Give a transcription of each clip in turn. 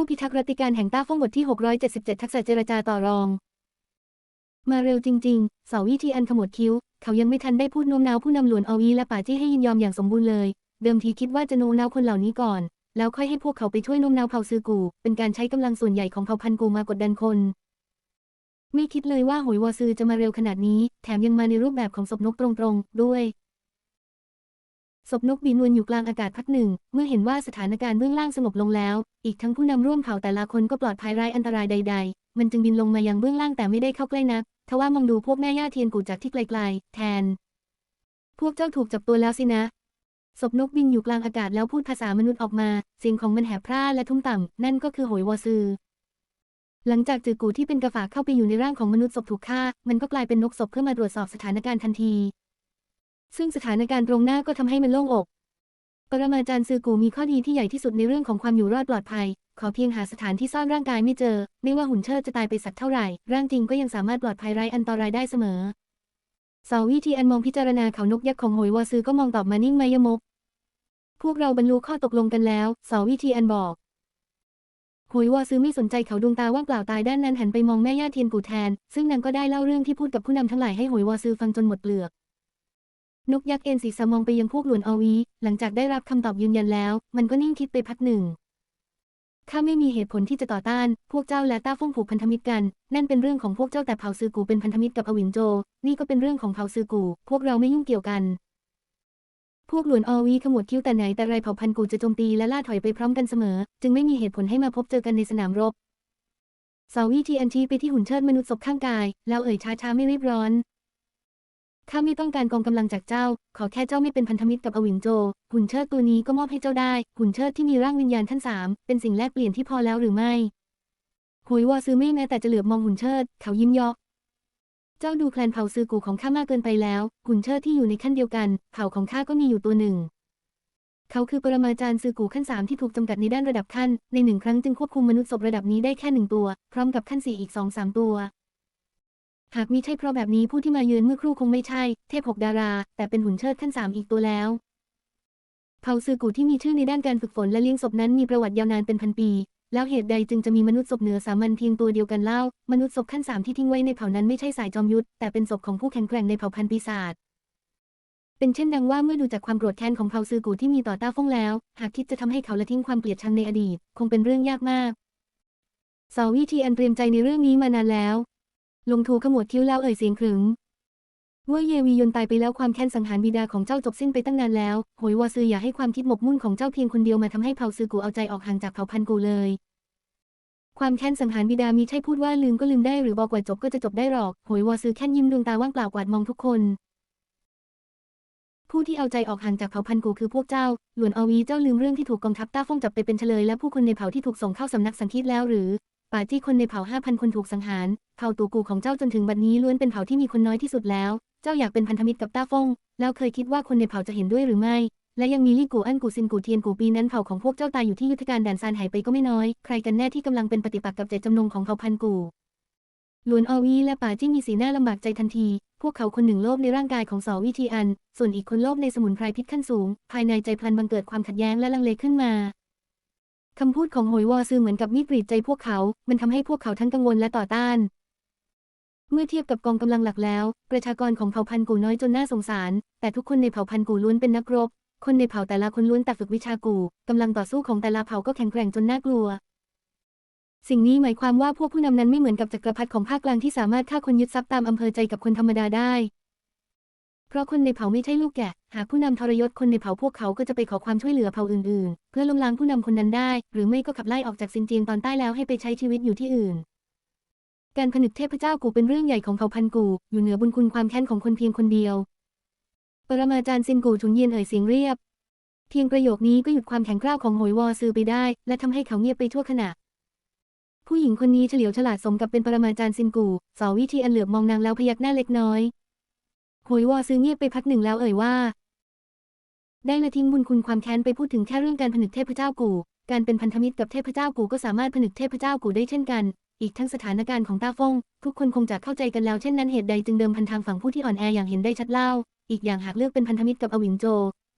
ผู้พิทักษ์รัติการแห่งต้าฟงบทที่ 677 ทักษะเจรจาต่อรอง มาเร็วจริง ๆ เสาวิธีอันขมวดคิ้ว เขายังไม่ทันได้พูดโน้มน้าวผู้นำหลวนอวีและป่าจี้ให้ยินยอมอย่างสมบูรณ์เลย เดิมทีคิดว่าจะโน้มน้าวคนเหล่านี้ก่อน แล้วค่อยให้พวกเขาไปช่วยโน้มน้าวเผ่าซือกู เป็นการใช้กำลังส่วนใหญ่ของเผ่าพันกูมากดดันคน ไม่คิดเลยว่าหวยวอซือจะมาเร็วขนาดนี้ แถมยังมาในรูปแบบของศพนกตรงๆ ด้วย ศพนกบินวนอยู่กลางอากาศพักหนึ่ง เมื่อเห็นว่าสถานการณ์เบื้องล่างสงบลงแล้ว อีกทั้งผู้นำร่วมเผ่าแต่ละคนก็ปลอดภัยไร้อันตรายใด ๆ มันจึงบินลงมายังเบื้องล่างแต่ไม่ได้เข้าใกล้นัก ทว่ามองดูพวกแม่ย่าเทียนกูจากที่ไกลๆ แทน พวกเจ้าถูกจับตัวแล้วสินะ ศพนกบินอยู่กลางอากาศแล้วพูดภาษามนุษย์ออกมา เสียงของมันแหบพร่าและทุ่มต่ำ นั่นก็คือโหยวอซือ หลังจากจือกูที่เป็นกระฝากเข้าไปอยู่ในร่างของมนุษย์ศพถูกฆ่า มันก็กลายเป็นนกศพเพื่อมาตรวจสอบสถานการณ์ทันที ซึ่งสถานการณ์ตรงหน้าก็ทำให้มันโล่งอก ปรมาจารย์ซือกูมีข้อดีที่ใหญ่ที่สุดในเรื่องของความอยู่รอดปลอดภัย ขอเพียงหาสถานที่ซ่อนร่างกายไม่เจอ ไม่ว่าหุ่นเชิดจะตายไปสักเท่าไหร่ ร่างจริงก็ยังสามารถปลอดภัยไร้อันตรายได้เสมอเสาวิธีอันมองพิจารณาเขานกยักษ์ของโหยวอซือก็มองตอบมานิ่งไมยมก พวกเราบรรลุข้อตกลงกันแล้วเสาวิธีอันบอกโหยวอซือไม่สนใจเขาดวงตาว่างเปล่าตายด้านนั้นหันไปมองแม่ย่าเทียนกูแทน ซึ่งนางก็ได้เล่าเรื่องที่พูดกับผู้นำทั้งหลายให้โหยวอซือฟังจนหมดเปลือก นกยักษ์เอ็นศีรษะมองไปยังพวกหลวนอวี หลังจากได้รับคำตอบยืนยันแล้ว มันก็นิ่งคิดไปพักหนึ่ง ข้าไม่มีเหตุผลที่จะต่อต้าน พวกเจ้าและต้าฟงผูกพันธมิตรกัน นั่นเป็นเรื่องของพวกเจ้าแต่เผ่าซือกูเป็นพันธมิตรกับอวินโจ นี่ก็เป็นเรื่องของเผ่าซือกู พวกเราไม่ยุ่งเกี่ยวกัน พวกหลวนอวีขมวดคิ้วแต่ไหนแต่ไรเผ่าพันธุ์กูจะโจมตีและล่าถอยไปพร้อมกันเสมอ จึงไม่มีเหตุผลให้มาพบเจอกันในสนามรบสาวีทีอันชีไปที่หุ่นเชิดมนุษย์ศพข้างกาย แล้วเอ่ยช้าๆไม่รีบร้อน ข้าไม่ต้องการกองกำลังจากเจ้า ขอแค่เจ้าไม่เป็นพันธมิตรกับอวินโจ หุ่นเชิดตัวนี้ก็มอบให้เจ้าได้ หุ่นเชิดที่มีร่างวิญญาณท่านสาม เป็นสิ่งแลกเปลี่ยนที่พอแล้วหรือไม่หุยวอซื้อไม่แม้แต่จะเหลือบมองหุ่นเชิด เขายิ้มยอกเจ้าดูแคลนเผ่าซือกูของข้ามากเกินไปแล้ว หุ่นเชิดที่อยู่ในขั้นเดียวกัน เผ่าของข้าก็มีอยู่ตัวหนึ่ง เขาคือปรมาจารย์ซือกูขั้นสามที่ถูกจำกัดในด้านระดับขั้น ในหนึ่งครั้งจึงควบคุมมนุษย์ศพระดับนี้ได้แค่หนึ่งตัว พร้อมกับขั้นสี่อีกสองสามตัว หากมิใช่เพราะแบบนี้ผู้ที่มาเยือนเมื่อครู่คงไม่ใช่ เทพหกดารา แต่เป็นหุ่นเชิดขั้นสามอีกตัวแล้วเผ่าซือกูที่มีชื่อในด้านการฝึกฝนและเลี้ยงศพนั้นมีประวัติยาวนานเป็นพันปี แล้วเหตุใดจึงจะมีมนุษย์ศพเหนือสามัญเพียงตัวเดียวกันเล่า มนุษย์ศพขั้นสามที่ทิ้งไว้ในเผ่านั้นไม่ใช่สายจอมยุทธแต่เป็นศพของผู้แข็งแกร่งในเผ่าพันธุ์ปีศาจเป็นเช่นดังว่าเมื่อดูจากความโกรธแค้นของเผ่าซือกูที่มีต่อต้าฟงแล้ว หากคิดจะทำให้เขาละทิ้งความเกลียดชังในอดีต คงเป็นเรื่องยากมากสาวิธีอันเตรียมใจในเรื่องนี้มานานแล้ว ลงทูขมวดคิ้วแล้วเอ่ยเสียงขรึงว่าเยวียนตายไปแล้วความแค้นสังหารบิดาของเจ้าจบสิ้นไปตั้งนานแล้วโหยวอซืออย่าให้ความคิดหมกมุ่นของเจ้าเพียงคนเดียวมาทำให้เผ่าซือกูเอาใจออกห่างจากเผ่าพันกูเลย ความแค้นสังหารบิดามีใช่พูดว่าลืมก็ลืมได้หรือบอกว่าจบก็จะจบได้หรอกโหยวอซือแค่ยิ้มดวงตาว่างเปล่ากวาดมองทุกคน ผู้ที่เอาใจออกห่างจากเผ่าพันกูคือพวกเจ้า หลวนอวีเจ้าลืมเรื่องที่ถูกกองทัพต้าฟ่งจับไปเป็นเฉลยและผู้คนในเผ่าที่ถูกส่งเข้าสำนักสังคีตแล้วหรือ ป่าจี้คนในเผ่าห้าพันคนถูกสังหาร เผ่าตูกูของเจ้าจนถึงบัดนี้ล้วนเป็นเผ่าที่มีคนน้อยที่สุดแล้ว เจ้าอยากเป็นพันธมิตรกับต้าฟง แล้วเคยคิดว่าคนในเผ่าจะเห็นด้วยหรือไม่ และยังมีลี่กูอั้นกูซินกูเทียนกูปีนั้นเผ่าของพวกเจ้าตายอยู่ที่ยุทธการแดนซานหายไปก็ไม่น้อย ใครกันแน่ที่กำลังเป็นปฏิปักษ์กับเจตจำนงของเผ่าพันกูหลวนอวีและป่าจี้มีสีหน้าลำบากใจทันที พวกเขาคนหนึ่งโลภในร่างกายของสอวิธีอัน ส่วนอีกคนโลภในสมุนไพรพิษขั้นสูง ภายในใจพลันบังเกิดความขัดแย้งและลังเลขึ้นมา คำพูดของโหยวอซือเหมือนกับมีดกรีดใจพวกเขา มันทำให้พวกเขาทั้งกังวลและต่อต้าน เมื่อเทียบกับกองกำลังหลักแล้ว ประชากรของเผ่าพันธุ์กูน้อยจนน่าสงสาร แต่ทุกคนในเผ่าพันธุ์กูล้วนเป็นนักรบ คนในเผ่าแต่ละคนล้วนตักฝึกวิชากูกำลังต่อสู้ของแต่ละเผ่าก็แข็งแกร่งจนน่ากลัว สิ่งนี้หมายความว่าพวกผู้นำนั้นไม่เหมือนกับจักรพรรดิของภาคกลางที่สามารถฆ่าคนยึดทรัพย์ตามอำเภอใจกับคนธรรมดาได้ เพราะคนในเผ่าไม่ใช่ลูกแกะ หากผู้นำทรยศคนในเผ่าพวกเขาก็จะไปขอความช่วยเหลือเผ่าอื่นๆ เพื่อล้มล้างผู้นำคนนั้นได้ หรือไม่ก็ขับไล่ออกจากซินเจียงตอนใต้แล้วให้ไปใช้ชีวิตอยู่ที่อื่น การผนึกเทพเจ้ากูเป็นเรื่องใหญ่ของเผ่าพันกูอยู่เหนือบุญคุณความแค้นของคนเพียงคนเดียว ปรมาจารย์ซินกูฉุนเยียนเอ่ยเสียงเรียบ เพียงประโยคนี้ก็หยุดความแข็งกร้าวของโหยวอซือไปได้ และทำให้เขาเงียบไปชั่วขณะผู้หญิงคนนี้เฉลียวฉลาดสมกับเป็นปรมาจารย์ซินกูสอวิธีอันเหลือบมองนางแล้วพยักหน้าเล็กน้อย โหยวอซื้อเงียบไปพักหนึ่งแล้วเอ่ยว่า ได้ละทิ้งบุญคุณความแค้นไปพูดถึงแค่เรื่องการผนึกเทพเจ้ากู การเป็นพันธมิตรกับเทพเจ้ากูก็สามารถผนึกเทพเจ้ากูได้เช่นกัน อีกทั้งสถานการณ์ของต้าฟง ทุกคนคงจะเข้าใจกันแล้วเช่นนั้นเหตุใดจึงเดิมพันทางฝั่งผู้ที่อ่อนแออย่างเห็นได้ชัดเล่า อีกอย่างหากเลือกเป็นพันธมิตรกับอวิงโจ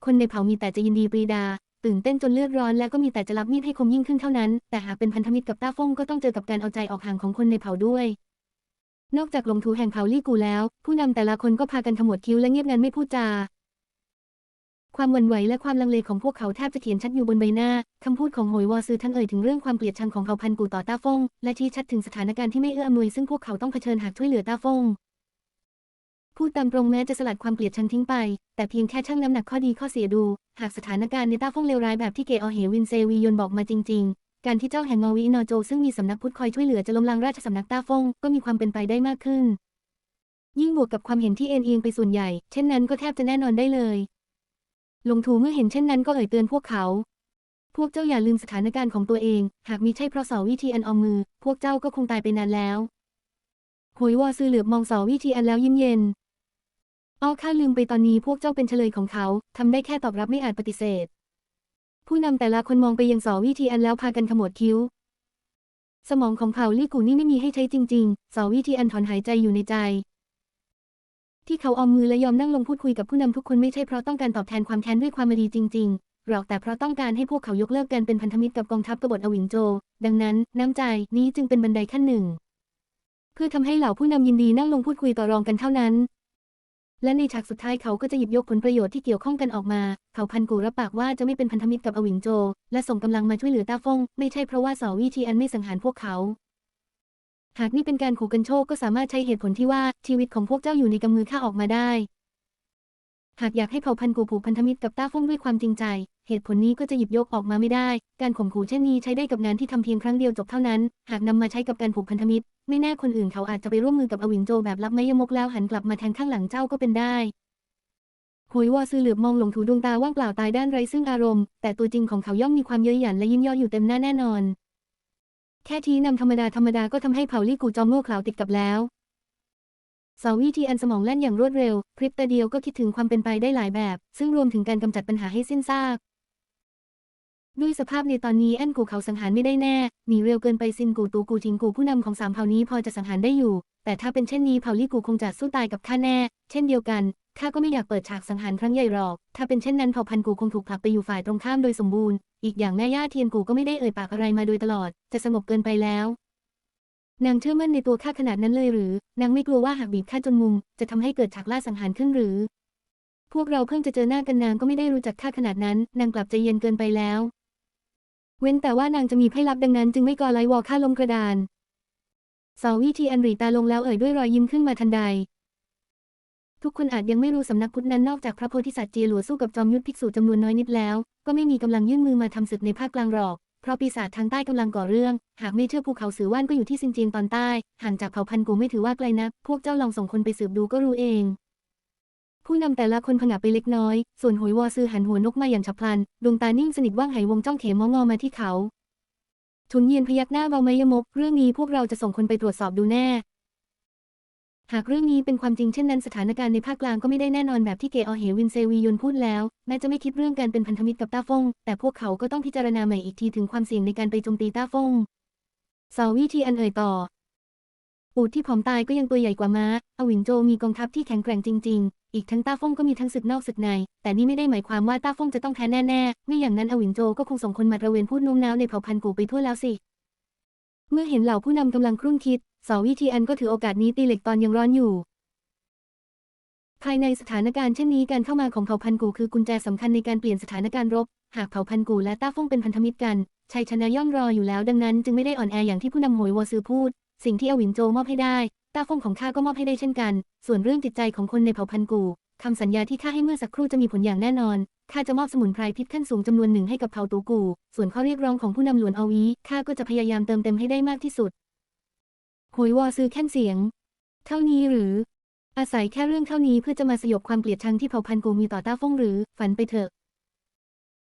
คนในเผ่ามีแต่จะยินดีปรีดา ตื่นเต้นจนเลือดร้อนและก็มีแต่จะรับมีดให้คมยิ่งขึ้นเท่านั้น แต่หากเป็นพันธมิตรกับต้าฟงก็ต้องเจอกับการเอาใจออกห่างของคนในเผ่าด้วย นอกจากลงถูแห่งเผาลี่กูแล้ว ผู้นำแต่ละคนก็พากันขมวดคิ้วและเงียบงันไม่พูดจา ความหวั่นไหวและความลังเลของพวกเขาแทบจะเขียนชัดอยู่บนใบหน้าคำพูดของโหยวอซือทั้งเอ่ยถึงเรื่องความเกลียดชังของเผ่าพันธุ์กูต่อต้าฟง และชี้ชัดถึงสถานการณ์ที่ไม่เอื้ออำนวยซึ่งพวกเขาต้องเผชิญหากช่วยเหลือต้าฟงพูดตามตรงแม้จะสลัดความเกลียดชังทิ้งไป แต่เพียงแค่ชั่งน้ำหนักข้อดีข้อเสียดู หากสถานการณ์ในต้าฟงเลวร้ายแบบที่เกอเหวินเซวียนบอกมาจริง การที่เจ้าแห่งงอวินอโจ ซึ่งมีสำนักพุทธคอยช่วยเหลือจะล้มล้างราชสำนักต้าฟงก็มีความเป็นไปได้มากขึ้น ยิ่งบวกกับความเห็นที่เอ็นเอียงไปส่วนใหญ่ เช่นนั้นก็แทบจะแน่นอนได้เลยลงทูเมื่อเห็นเช่นนั้นก็เอ่ยเตือนพวกเขา พวกเจ้าอย่าลืมสถานการณ์ของตัวเอง หากมิใช่เพราะสาวิธีอันออมมือ พวกเจ้าก็คงตายไปนานแล้วหวยวอซือเหลือบมองสาวิธีอันแล้วยิ้มเย็นอ้อข้าลืมไปตอนนี้พวกเจ้าเป็นเฉลยของเขาทำได้แค่ตอบรับไม่อาจปฏิเสธ ผู้นำแต่ละคนมองไปยังสาวิธีอันแล้วพากันขมวดคิ้ว สมองของเผ่าลี่กูนี่ไม่มีให้ใช้จริง ๆสาวิธีอันถอนหายใจอยู่ในใจ ที่เขาออมมือและยอมนั่งลงพูดคุยกับผู้นำทุกคนไม่ใช่เพราะต้องการตอบแทนความแค้นด้วยความมาดีจริง ๆ หรอกแต่เพราะต้องการให้พวกเขายกเลิกการเป็นพันธมิตรกับกองทัพกบฏอวิงโจ ดังนั้น น้ำใจนี้จึงเป็นบันไดขั้นหนึ่ง เพื่อทำให้เหล่าผู้นำยินดีนั่งลงพูดคุยต่อรองกันเท่านั้น และในฉากสุดท้ายเขาก็จะหยิบยกผลประโยชน์ที่เกี่ยวข้องกันออกมา เขาพันกูรับปากว่าจะไม่เป็นพันธมิตรกับอวิงโจ และส่งกำลังมาช่วยเหลือต้าฟง ไม่ใช่เพราะว่าสาวิธีอันไม่สังหารพวกเขา หากนี่เป็นการขู่กันโชคก็สามารถใช้เหตุผลที่ว่าชีวิตของพวกเจ้าอยู่ในกำมือข้าออกมาได้ หากอยากให้เผ่าพันกูผูกพันธมิตรกับต้าฟงด้วยความจริงใจ เหตุผลนี้ก็จะหยิบยกออกมาไม่ได้ การข่มขู่เช่นนี้ใช้ได้กับงานที่ทำเพียงครั้งเดียวจบเท่านั้น หากนำมาใช้กับการผูกพันธมิตร ไม่แน่คนอื่นเขาอาจจะไปร่วมมือกับอวิงโจแบบลับไม่ยมกแล้วหันกลับมาแทงข้างหลังเจ้าก็เป็นได้หวยวอซือเหลือบมองหลงถูดวงตาว่างเปล่าตายด้านไรซึ่งอารมณ์ แต่ตัวจริงของเขาย่อมมีความเย้ยหยันและยิ้มย่ออยู่เต็มหน้าแน่นอน แค่ทีนำธรรมดาธรรมดาก็ทำให้เผาลี่กูจอมโง่เขลาติดกับแล้วสาวิธีอันสมองแล่นอย่างรวดเร็ว พริบตาเดียวก็คิดถึงความเป็นไปได้หลายแบบ ซึ่งรวมถึงการกำจัดปัญหาให้สิ้นซาก ด้วยสภาพในตอนนี้แอนกูเขาสังหารไม่ได้แน่ หนีเร็วเกินไปซินกูตูกูทิงกูผู้นำของสามเผ่านี้พอจะสังหารได้อยู่ แต่ถ้าเป็นเช่นนี้เผ่าลี่กูคงจะสู้ตายกับข้าแน่ เช่นเดียวกันข้าก็ไม่อยากเปิดฉากสังหารครั้งใหญ่หรอก ถ้าเป็นเช่นนั้นเผ่าพันธุ์กูคงถูกผลักไปอยู่ฝ่ายตรงข้ามโดยสมบูรณ์ อีกอย่างแม่ย่าเทียนกูก็ไม่ได้เอ่ยปากอะไรมาโดยตลอด จะสงบเกินไปแล้ว นางเชื่อมั่นในตัวข้าขนาดนั้นเลยหรือ นางไม่กลัวว่าหากบีบข้าจนมุม จะทำให้เกิดฉากล่าสังหารขึ้นหรือ พวกเราเพิ่งจะเจอหน้ากันนางก็ไม่ได้รู้จักข้าขนาดนั้น นางกลับใจเย็นเกินไปแล้ว เว้นแต่ว่านางจะมีไพ่ลับดังนั้นจึงไม่ก่อไลวอข้าลมกระดานเสาวิธีอันรีตาลงแล้วเอ่ยด้วยรอยยิ้มขึ้นมาทันใด ทุกคนอาจยังไม่รู้สำนักพุทธนั้นนอกจากพระโพธิสัตว์เจียหลัวสู้กับจอมยุทธภิกษุจำนวนน้อยนิดแล้ว ก็ไม่มีกำลังยื่นมือมาทำศึกในภาคกลางหรอก เพราะปีศาจทางใต้กำลังก่อเรื่อง หากไม่เชื่อภูเขาสือว่านก็อยู่ที่ซินเจียงตอนใต้ ห่างจากเผ่าพันธุ์กูไม่ถือว่าไกลนักพวกเจ้าลองส่งคนไปสืบดูก็รู้เอง ผู้นำแต่ละคนผงะไปเล็กน้อย ส่วนหวยวอซือหันหัวนกมาอย่างฉับพลัน ดวงตานิ่งสนิทว่างไหวงจ้องเขมองงอมาที่เขาทุนเยียนพยักหน้าเบาไมยมก เรื่องนี้พวกเราจะส่งคนไปตรวจสอบดูแน่ หากเรื่องนี้เป็นความจริงเช่นนั้นสถานการณ์ในภาคกลางก็ไม่ได้แน่นอนแบบที่เกอเหวินเซวียนพูดแล้ว แม้จะไม่คิดเรื่องการเป็นพันธมิตรกับต้าฟง แต่พวกเขาก็ต้องพิจารณาใหม่อีกทีถึงความเสี่ยงในการไปโจมตีต้าฟงเสาวิธีอันเอ่ยต่ออูดที่ผอมตายก็ยังตัวใหญ่กว่าม้าอวินโจมีกองทัพที่แข็งแกร่งจริง อีกทั้งต้าฟงก็มีทั้งศึกนอกศึกใน แต่นี่ไม่ได้หมายความว่าต้าฟงจะต้องแพ้แน่ๆ ไม่อย่างนั้นอวินโจก็คงส่งคนมาระเวนพูดโน้มน้าวในเผ่าพันธุ์กูไปทั่วแล้วสิ เมื่อเห็นเหล่าผู้นำกำลังครุ่นคิดเสาวิธีอันก็ถือโอกาสนี้ตีเหล็กตอนยังร้อนอยู่ ภายในสถานการณ์เช่นนี้การเข้ามาของเผ่าพันธุ์กูคือกุญแจสำคัญในการเปลี่ยนสถานการณ์รบ หากเผ่าพันธุ์กูและต้าฟงเป็นพันธมิตรกันชัยชนะย่อมรออยู่แล้วดังนั้นจึงไม่ได้อ่อนแออย่างที่ผู้นำโหยวอซือพูด สิ่งที่อวินโจมอบให้ได้ ตาฟงของข้าก็มอบให้ได้เช่นกัน ส่วนเรื่องจิตใจของคนในเผ่าพันธุ์กูคำสัญญาที่ข้าให้เมื่อสักครู่จะมีผลอย่างแน่นอน ข้าจะมอบสมุนไพรพิษขั้นสูงจำนวนหนึ่งให้กับเผ่าตูกู ส่วนข้อเรียกร้องของผู้นำหลวนเอาวีข้าก็จะพยายามเติมเต็มให้ได้มากที่สุดโหยวอซื้อแค่นเสียง เท่านี้หรือ อาศัยแค่เรื่องเท่านี้เพื่อจะมาสยบความเกลียดชังที่เผ่าพันธุ์กูมีต่อต้าฟงหรือ ฝันไปเถอะ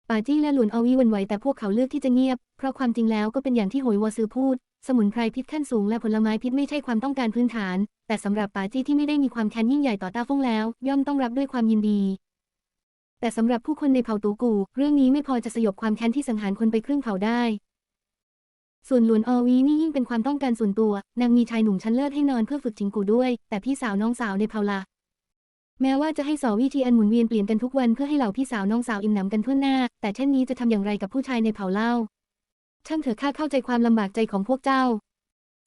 ป่าจี้และหลวนเอาวีวันไหวแต่พวกเขาเลือกที่จะเงียบ เพราะความจริงแล้วก็เป็นอย่างที่โหยวอซือพูด สมุนไพรพิษขั้นสูงและผลไม้พิษไม่ใช่ความต้องการพื้นฐาน แต่สำหรับป่าจี้ที่ไม่ได้มีความแค้นยิ่งใหญ่ต่อต้าฟงแล้ว ย่อมต้องรับด้วยความยินดี แต่สำหรับผู้คนในเผ่าตูกู เรื่องนี้ไม่พอจะสยบความแค้นที่สังหารคนไปครึ่งเผ่าได้ ส่วนหลวนอวีนี่ยิ่งเป็นความต้องการส่วนตัวนางมีชายหนุ่มชั้นเลิศให้นอนเพื่อฝึกจิงกูด้วย แต่พี่สาวน้องสาวในเผ่าละแม้ว่าจะให้สอวิธีอันหมุนเวียนเปลี่ยนกันทุกวันเพื่อให้เหล่าพี่สาวน้องสาวอิ่มหนำกันทั่วหน้า แต่เช่นนี้จะทำอย่างไรกับผู้ชายในเผ่าเล่า ช่างเถอะข้าเข้าใจความลำบากใจของพวกเจ้า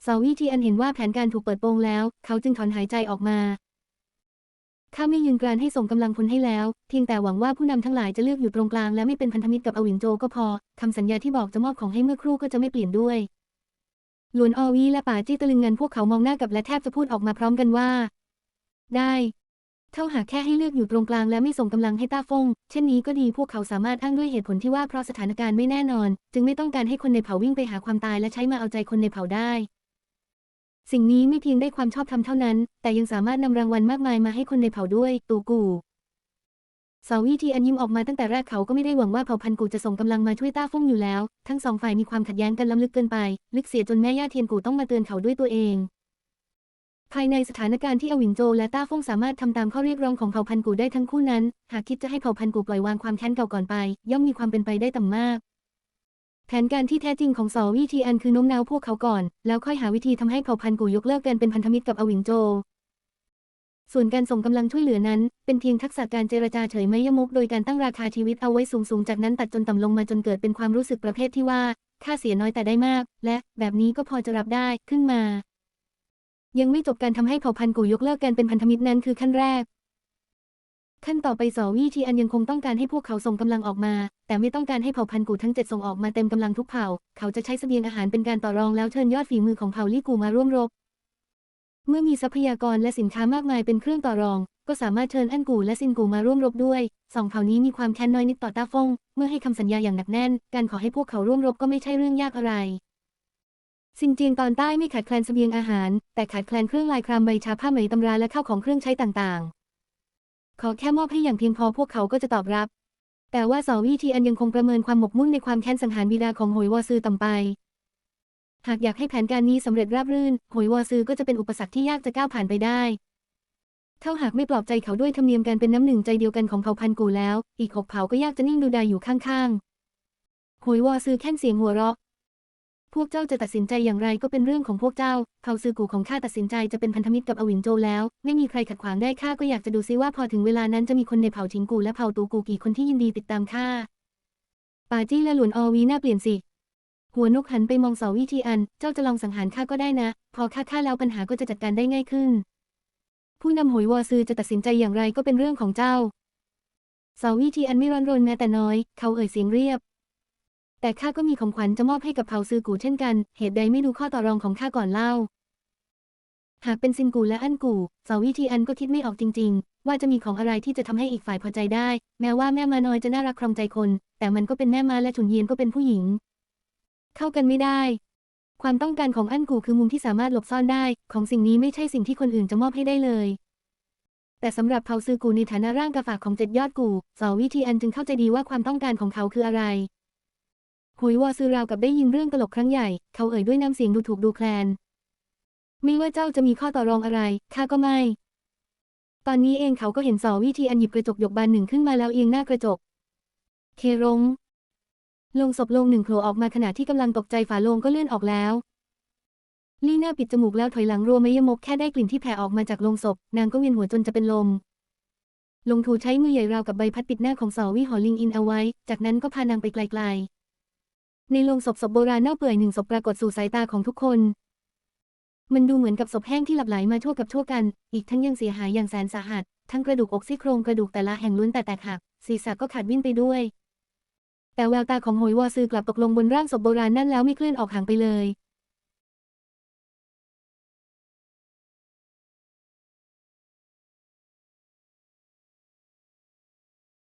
สาวิธีอันเห็นว่าแผนการถูกเปิดโปงแล้ว เขาจึงถอนหายใจออกมาข้าไม่ยืนกรานให้ส่งกำลังพลให้แล้ว เพียงแต่หวังว่าผู้นำทั้งหลายจะเลือกอยู่ตรงกลางและไม่เป็นพันธมิตรกับอวิงโจก็พอคำสัญญาที่บอกจะมอบของให้เมื่อครู่ก็จะไม่เปลี่ยนด้วยหลวนอวีและป่าจี้ตะลึงเงันพวกเขามองหน้ากับและแทบจะพูดออกมาพร้อมกันว่า ได้ เท่าหากแค่ให้เลือกอยู่ตรงกลางและไม่ส่งกำลังให้ต้าฟง เช่นนี้ก็ดีพวกเขาสามารถอ้างด้วยเหตุผลที่ว่าเพราะสถานการณ์ไม่แน่นอน จึงไม่ต้องการให้คนในเผ่าวิ่งไปหาความตายและใช้มาเอาใจคนในเผ่าได้ สิ่งนี้ไม่เพียงได้ความชอบธรรมเท่านั้น แต่ยังสามารถนำรางวัลมากมายมาให้คนในเผ่าด้วย ตูกูสาวิทีอันยิ้มออกมาตั้งแต่แรกเขาก็ไม่ได้หวังว่าเผ่าพันกูจะส่งกำลังมาช่วยต้าฟงอยู่แล้ว ทั้งสองฝ่ายมีความขัดแย้งกันล้ำลึกเกินไป ลึกเสียจนแม่ย่าเทียนกูต้องมาเตือนเขาด้วยตัวเอง ภายในสถานการณ์ที่อวิงโจและต้าฟงสามารถทำตามข้อเรียกร้องของเผ่าพันธุ์กูได้ทั้งคู่นั้น หากคิดจะให้เผ่าพันธุ์กูปล่อยวางความแค้นเก่าก่อนไป ย่อมมีความเป็นไปได้ต่ำมาก แผนการที่แท้จริงของสอวิธีอันคือโน้มน้าวพวกเขาก่อน แล้วค่อยหาวิธีทำให้เผ่าพันธุ์กูยกเลิกการเป็นพันธมิตรกับอวิงโจ ส่วนการส่งกำลังช่วยเหลือนั้น เป็นเพียงทักษะการเจรจาเฉยไม่ยมกโดยการตั้งราคาชีวิตเอาไว้สูงๆจากนั้นตัดจนต่ำลงมาจนเกิดเป็นความรู้สึกประเภทที่ว่าค่าเสียน้อยแต่ได้มาก และแบบนี้ก็พอจะรับได้ขึ้นมา ยังไม่จบการทำให้เผ่าพันธุ์กูยกเลิกการเป็นพันธมิตรนั้นคือขั้นแรก ขั้นต่อไปสวีทีอันยังคงต้องการให้พวกเขาส่งกำลังออกมา แต่ไม่ต้องการให้เผ่าพันธุ์กูทั้งเจ็ดส่งออกมาเต็มกำลังทุกเผ่า เขาจะใช้เสบียงอาหารเป็นการต่อรองแล้วเชิญยอดฝีมือของเผ่าลี่กูมาร่วมรบ เมื่อมีทรัพยากรและสินค้ามากมายเป็นเครื่องต่อรอง ก็สามารถเชิญอันกูและซินกูมาร่วมรบด้วยสองเผ่านี้มีความแค้นน้อยนิดต่อต้าฟงเมื่อให้คำสัญญาอย่างหนักแน่น การขอให้พวกเขาร่วมรบก็ไม่ใช่เรื่องยากอะไร ซินเจียงตอนใต้ไม่ขาดแคลนเสบียงอาหาร แต่ขาดแคลนเครื่องลายครามใบชาผ้าไหมตำราและข้าวของเครื่องใช้ต่างๆ ขอแค่มอบให้อย่างเพียงพอพวกเขาก็จะตอบรับ แต่ว่าสอวีทีอันยังคงประเมินความหมกมุ่นในความแค้นสังหารบิดาของโหยวอซือต่ำไป หากอยากให้แผนการนี้สำเร็จราบรื่นโหยวอซือก็จะเป็นอุปสรรคที่ยากจะก้าวผ่านไปได้ เท่าหากไม่ปลอบใจเขาด้วยธรรมเนียมการเป็นน้ำหนึ่งใจเดียวกันของเผ่าพันธุ์กูแล้ว อีกหกเผ่าก็ยากจะนิ่งดูดายอยู่ข้างๆโหยวอซือแค่นเสียงหัวเราะ พวกเจ้าจะตัดสินใจอย่างไรก็เป็นเรื่องของพวกเจ้า เผ่าซือกูของข้าตัดสินใจจะเป็นพันธมิตรกับอวินโจแล้ว ไม่มีใครขัดขวางได้ข้าก็อยากจะดูซิว่าพอถึงเวลานั้นจะมีคนในเผ่าชิงกูและเผ่าตูกูกี่คนที่ยินดีติดตามข้าปาจี้และหลวนอวีน่าเปลี่ยนสิ หัวนกหันไปมองเสาวิธีอัน เจ้าจะลองสังหารข้าก็ได้นะ พอข้าฆ่าแล้วปัญหาก็จะจัดการได้ง่ายขึ้น ผู้นำหวยวอซือจะตัดสินใจอย่างไรก็เป็นเรื่องของเจ้าเสาวิธีอันไม่ร้อนรนแม้แต่น้อย เขาเอ่ยเสียงเรียบ แต่ข้าก็มีของขวัญจะมอบให้กับเผาซือกูเช่นกัน เหตุใดไม่ดูข้อต่อรองของข้าก่อนเล่า หากเป็นซินกูและอั้นกูเสาวิธีอันก็คิดไม่ออกจริง ๆ ว่าจะมีของอะไรที่จะทำให้อีกฝ่ายพอใจได้ แม้ว่าแม่มาน้อยจะน่ารักครองใจคน แต่มันก็เป็นแม่มาและฉุนเยียนก็เป็นผู้หญิง เข้ากันไม่ได้ ความต้องการของอั้นกูคือมุมที่สามารถหลบซ่อนได้ ของสิ่งนี้ไม่ใช่สิ่งที่คนอื่นจะมอบให้ได้เลยแต่สำหรับเผาซือกูในฐานะร่างกาฝากของเจ็ดยอดกูเสาวิธีอันจึงเข้าใจดีว่าความต้องการของเขาคืออะไร หุยวอซือราวกับได้ยินเรื่องตลกครั้งใหญ่ เขาเอ่ยด้วยน้ำเสียงดูถูกดูแคลน ไม่ว่าเจ้าจะมีข้อต่อรองอะไร ข้าก็ไม่ ตอนนี้เองเขาก็เห็นสอวิธีอันหยิบกระจกหยกบานหนึ่งขึ้นมาแล้วเอียงหน้ากระจก เครงลงศพลงหนึ่งโผล่ออกมาขณะที่กำลังตกใจฝาโลงก็เลื่อนออกแล้ว ลี่หน้าปิดจมูกแล้วถอยหลังรัวไม่ยมกแค่ได้กลิ่นที่แผ่ออกมาจากลงศพ นางก็เวียนหัวจนจะเป็นลม ลงทูใช้มือใหญ่ราวกับใบพัดปิดหน้าของสอวิหอลิงอินเอาไว้ จากนั้นก็พานางไปไกลๆ ในโลงศพศพโบราณเน่าเปื่อยหนึ่งศพปรากฏสู่สายตาของทุกคน มันดูเหมือนกับศพแห้งที่หลับไหลมาทั่วกับทั่วกัน อีกทั้งยังเสียหายอย่างแสนสาหัส ทั้งกระดูกอกซี่โครงกระดูกแต่ละแห่งล้วนแต่แตกหัก ศีรษะก็ขาดวิ่นไปด้วย แต่แววตาของโหยวอซือกลับตกลงบนร่างศพโบราณนั่นแล้วไม่เคลื่อนออกห่างไปเลย